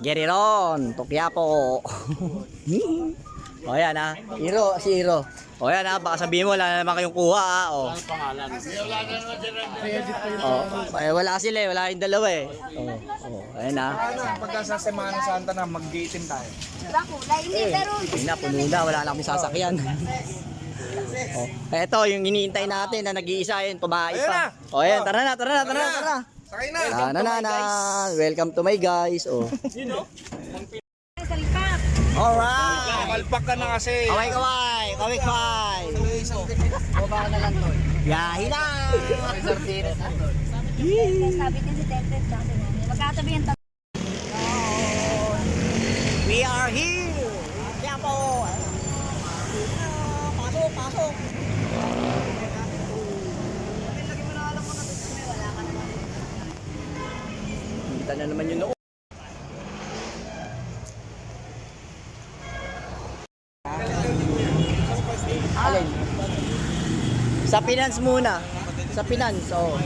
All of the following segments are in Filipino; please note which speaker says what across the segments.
Speaker 1: Yan. Let's get it on. Tukyapo. o yan ha. Hiro, si Hiro. O yan ha. Baka sabihin mo, wala na naman kayong kuha ha. O. Oh, eh, wala sila eh. Wala yung dalawa eh. Oh, oh. Ayan ha.
Speaker 2: Ano, pagka sa Semana Santa na, mag-gating tayo.
Speaker 3: Iba kulay. Hindi, pero
Speaker 1: Ayun na, puno na. Wala na kami sasakyan. oh. Eto, yung iniintay natin na nag-iisa yun. Tumahay pa. O yan, tara na, tara na, tara na, tara na.
Speaker 2: Sakay na!
Speaker 1: Tara na, na, na. Welcome to my guys. Oh.
Speaker 3: salpak.
Speaker 1: Alright.
Speaker 2: Malpak ka na kasi.
Speaker 1: Kaway, kaway. Kaway, kaway. Baba na lang, Tol. Biyahe na.
Speaker 3: Sabi din si Tentes kasi namin. Magkatabi yung tatlo.
Speaker 1: We are here. Kaya po. Pasok, pasok. Kita na naman yung noo. Alin? Sa finance muna. Sa finance, oo.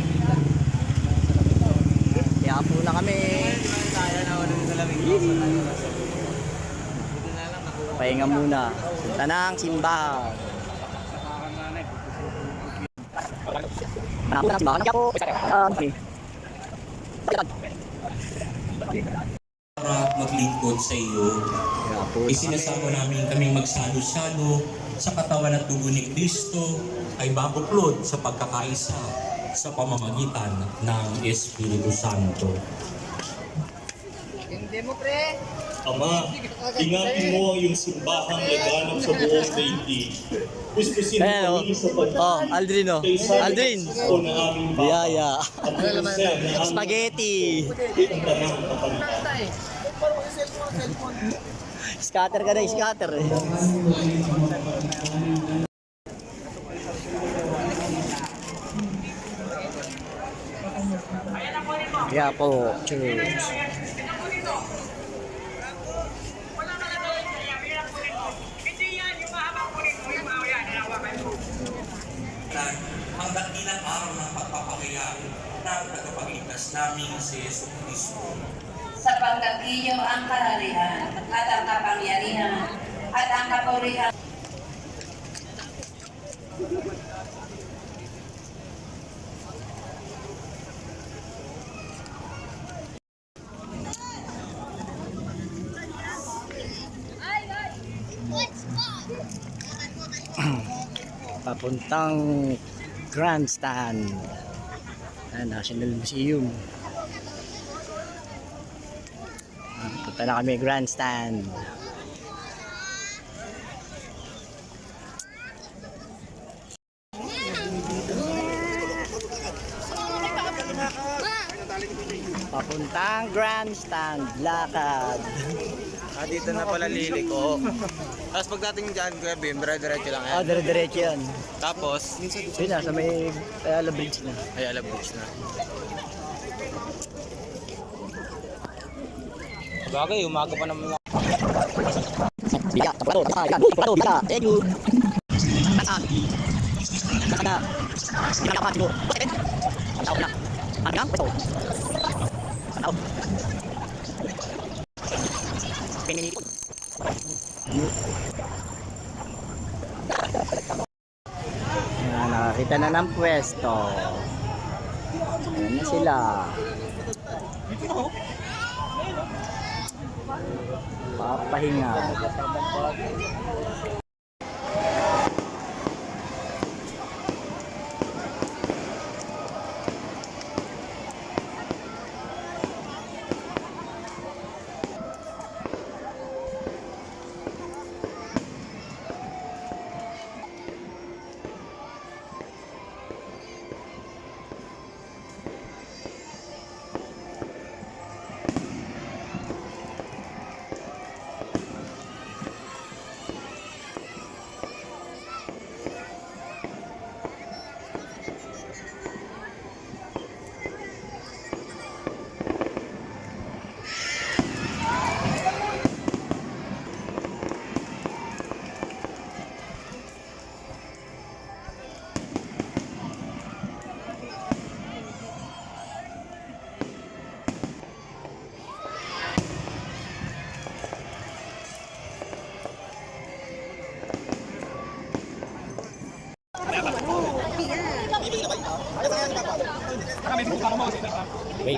Speaker 1: Kaya po na kami. Pahinga muna. Punta na ang simbahan. Hanapon ang simbahan. Kaya po. Um, okay.
Speaker 4: Para maglingkod sa iyo. Isinasama namin kaming magsalo-salo sa katawan at dugo ni Kristo ay babuklod sa pagkakaisa sa pamamagitan ng Espiritu Santo. Ama, ingatan mo ang iyong simbahang laganap sa buong daigdig. Gustusin mo
Speaker 1: oh.
Speaker 4: kami sa pag-
Speaker 1: Oh, Aldrin, oh. Aldrin.
Speaker 4: Francisco na aming Papa.
Speaker 1: Biyaya.
Speaker 4: Ang Jose na aming
Speaker 1: Spaghetti.
Speaker 4: tanang kapalitan.
Speaker 1: Scatter ka na, scatter eh. Kaya po, church.
Speaker 4: ang dakilang araw ng pagpapakayari ng tagapagligtas namin si Yesu Cristo.
Speaker 5: sapagkat iyo ang kaharian at ang kapangyarihan at ang kapurihan
Speaker 1: Papuntang Grandstand. Ah, National Museum. Ah, Punta na kami Grandstand. Papuntang Grandstand, lakad.
Speaker 2: Ah, dito na pala liliko. Tapos pagdating dyan, Kuya Bim, dire-diretso lang
Speaker 1: Ah,
Speaker 2: yan.
Speaker 1: dire-diretso yan.
Speaker 2: Tapos,
Speaker 1: Yun na, sa may Ayala Bridge na.
Speaker 2: ay alam bridge na. Bagay, umaga pa naman
Speaker 1: Biga, taplado, biga, taplado, biga, thank you. Nasa na. Nasa pa, siguro. Bakit? Ang tao na. Ang gang, ito. Ang tao. Ayan, nakakita na ng pwesto. Ayan na sila. Papahinga.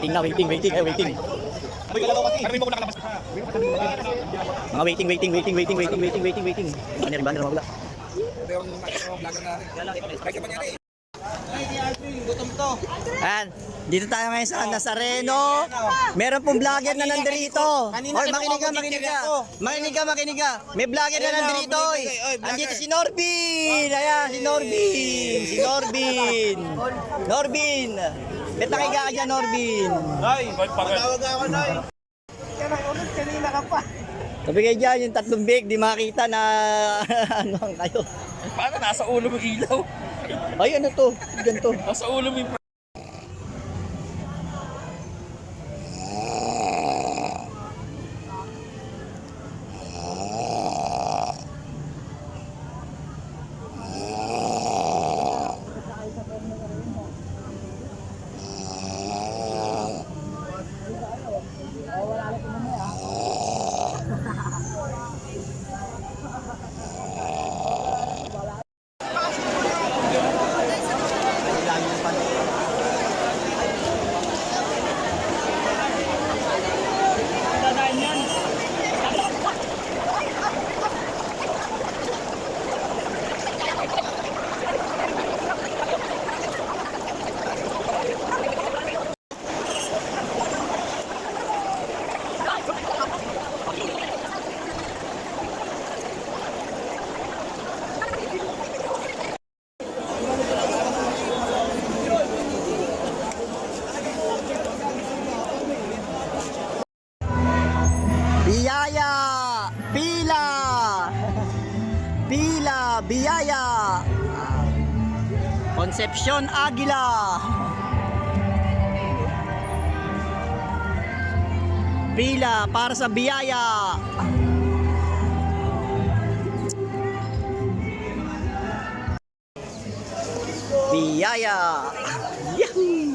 Speaker 1: Waiting na, waiting, waiting, eh, waiting. Mga waiting, waiting, waiting, waiting, waiting, waiting, waiting, waiting. Banner, banner, mawala. Ayan, dito tayo ngayon sa Nazareno. Meron pong vlogger na nandito. Oy, makinig ka, makinig ka. Makinig ka, makinig ka. May vlogger na nandito. oy. Andito si Norbin. Ayan, si Norbin. Si Norbin. Norbin. Bet na ka dyan, Norbin. Sabi kayo dyan, yung tatlong big, di makita na ano ang kayo.
Speaker 6: Paano nasa ulo mo ilaw?
Speaker 1: Ay, ano to? Ganito.
Speaker 6: Nasa ulo mo yung
Speaker 1: Biyaya! Pila! Pila! Biyaya! Concepcion Aguila! Pila para sa biyaya! Biyaya! Yahoo!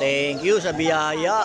Speaker 1: Thank you sa biyaya.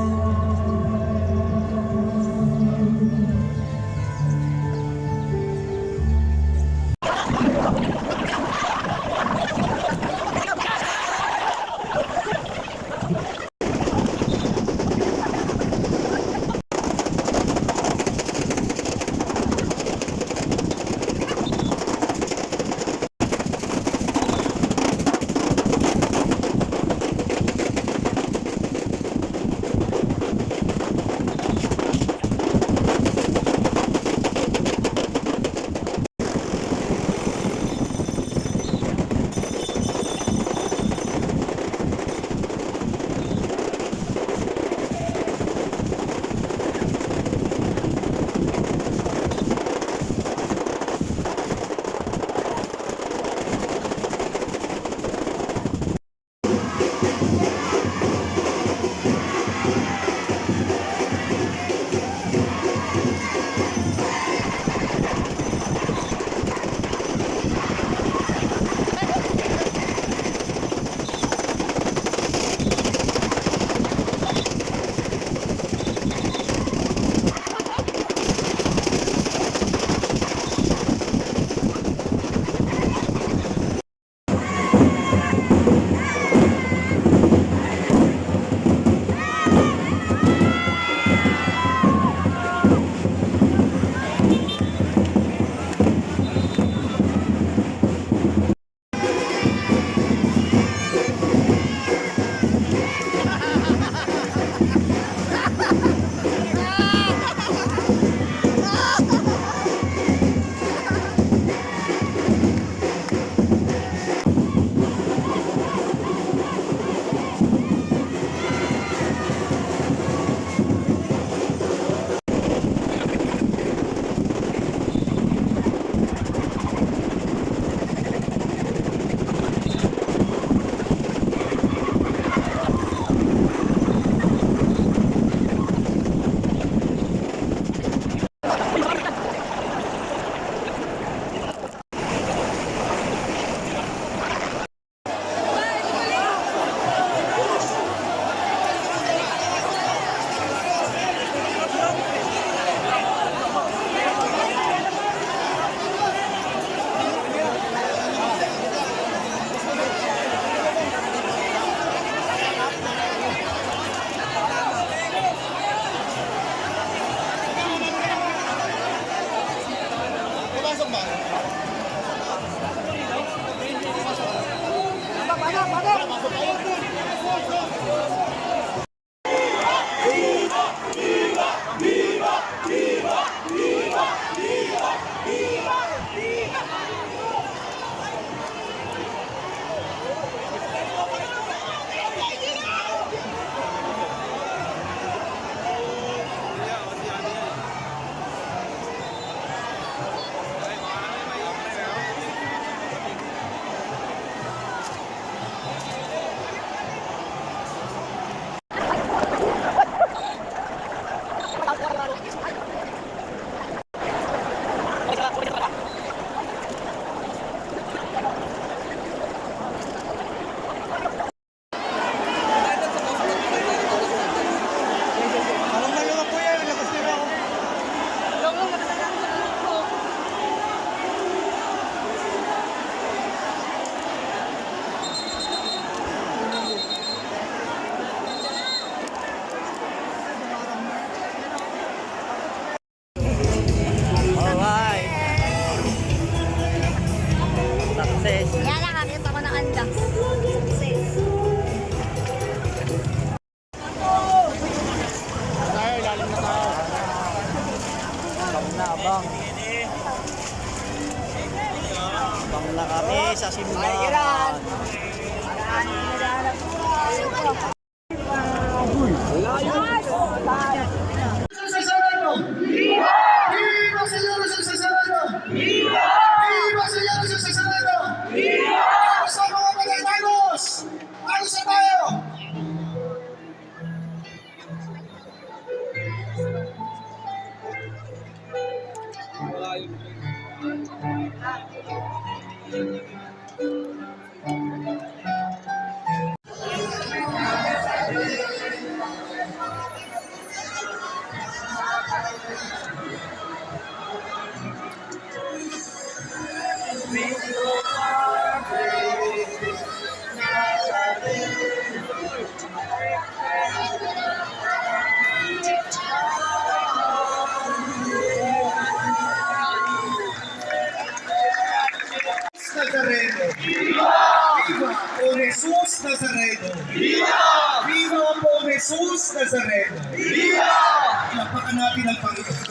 Speaker 1: Abang na kami sa simbahan.
Speaker 7: Thank you. Por Jesús Nazareno! ¡Viva! ¡Viva por Jesús Nazareno! ¡Viva! Napakan natin ang Panginoon.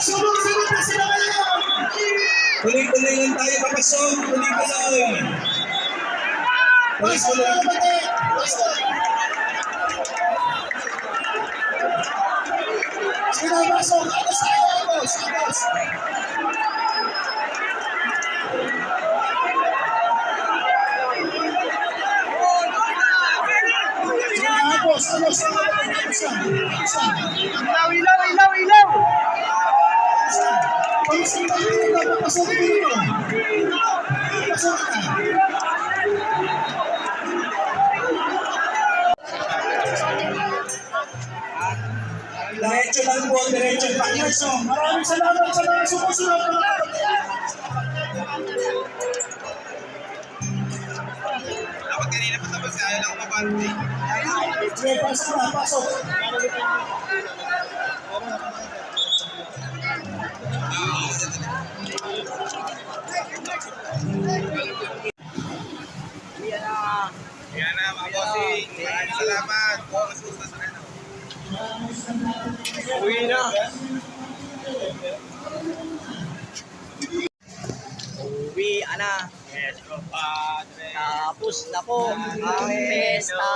Speaker 7: Sunod-sunod na sila ngayon!
Speaker 8: Tuloy-tuloy lang tayo papasok. Tuloy-tuloy.
Speaker 7: Pasok mga kapatid! Pasok! Sino pasok? Agos tayo, agos! Agos!
Speaker 1: Ilaw, ilaw, ilaw, ilaw.
Speaker 7: Pasok tayo dito! Papasok dito! Pasok na!
Speaker 8: Diretso lang po. Diretso.
Speaker 7: Diretso, maraming salamat sa mga sumusunod!
Speaker 2: Dapat kanina pa tapos ayaw lang mabante.
Speaker 7: Sige, pasok na, pasok!
Speaker 2: Yan na, mga bossing. Maraming salamat. Po, Jesus Nazareno. Uwi na.
Speaker 1: Uwi, ana.
Speaker 2: Yes, Padre.
Speaker 1: Tapos na po ang pesta.